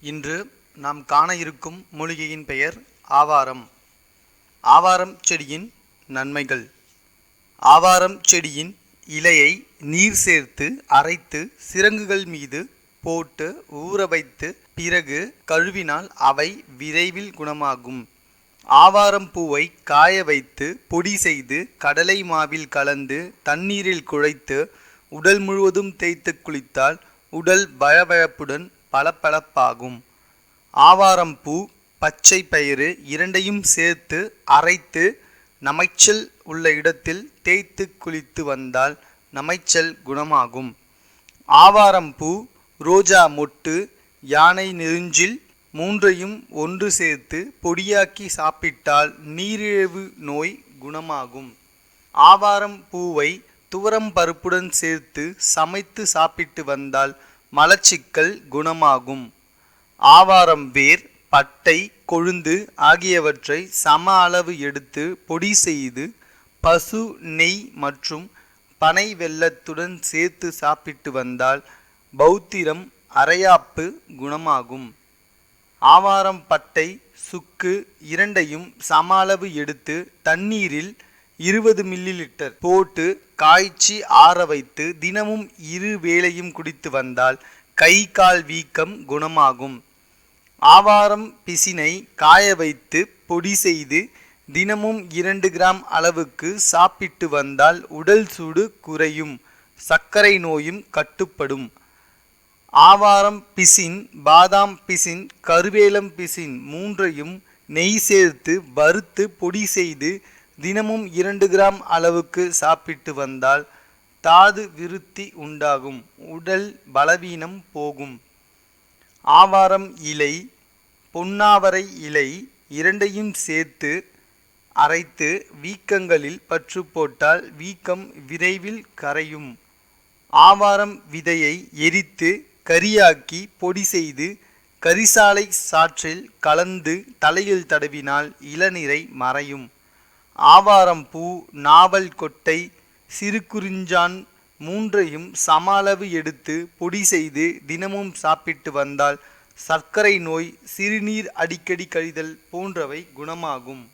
இன்று நாம் காண இருக்கும் மூலிகையின் பெயர் ஆவாரம். ஆவாரம் செடியின் நன்மைகள். ஆவாரம் செடியின் இலையை நீர் சேர்த்து அரைத்து சிரங்குகள் மீது போட்டு ஊற வைத்து பிறகு கழுவினால் அவை விரைவில் குணமாகும். ஆவாரம் பூவை காய வைத்து பொடி செய்து கடலை மாவில் கலந்து தண்ணீரில் குழைத்து உடல் முழுவதும் தேய்த்து குளித்தால் உடல் பளபளப்புடன் பளபளப்பாகும். ஆவாரம்பூ பச்சை பயிறு இரண்டையும் சேர்த்து அரைத்து நமைச்சல் உள்ள இடத்தில் தேய்த்து குளித்து வந்தால் நமைச்சல் குணமாகும். ஆவாரம்பூ ரோஜா மொட்டு யானை நெருஞ்சில் மூன்றையும் ஒன்று சேர்த்து பொடியாக்கி சாப்பிட்டால் நீரிழிவு நோய் குணமாகும். ஆவாரம் பூவை துவரம் பருப்புடன் சேர்த்து சமைத்து சாப்பிட்டு வந்தால் மலச்சிக்கல் குணமாகும். ஆவாரம் வேர் பட்டை கொழுந்து ஆகியவற்றை சம அளவு எடுத்து பொடி செய்து பசு நெய் மற்றும் பனை வெள்ளத்துடன் சேர்த்து சாப்பிட்டு வந்தால் பௌத்திரம் அரையாப்பு குணமாகும். ஆவாரம் பட்டை சுக்கு இரண்டையும் சம அளவு எடுத்து தண்ணீரில் இருபது மில்லி லிட்டர் போட்டு காய்ச்சி ஆற வைத்து தினமும் இரு வேளையும் குடித்து வந்தால் கை கால் வீக்கம் குணமாகும். ஆவாரம் பிசினை காய வைத்து பொடி செய்து தினமும் இரண்டு கிராம் அளவுக்கு சாப்பிட்டு வந்தால் உடல் சூடு குறையும் சர்க்கரை நோயும் கட்டுப்படும். ஆவாரம் பிசின் பாதாம் பிசின் கருவேலம் பிசின் மூன்றையும் நெய் சேர்த்து வறுத்து பொடி செய்து தினமும் இரண்டு கிராம் அளவுக்கு சாப்பிட்டு வந்தால் தாது விருத்தி உண்டாகும் உடல் பலவீனம் போகும். ஆவாரம் இலை பொன்னாவரை இலை இரண்டையும் சேர்த்து அரைத்து வீக்கங்களில் பற்று போட்டால் வீக்கம் விரைவில் கரையும். ஆவாரம் விதையை எரித்து கரியாக்கி பொடி செய்து கரிசாலை சாற்றில் கலந்து தலையில் தடவினால் இளநீரை மறையும். ஆவாரம் பூ நாவல் கொட்டை சிறுகுறிஞ்சான் மூன்றையும் சம அளவு எடுத்து பொடி செய்து தினமும் சாப்பிட்டு வந்தால் சர்க்கரை நோய் சிறுநீர் அடிக்கடி கழிதல் போன்றவை குணமாகும்.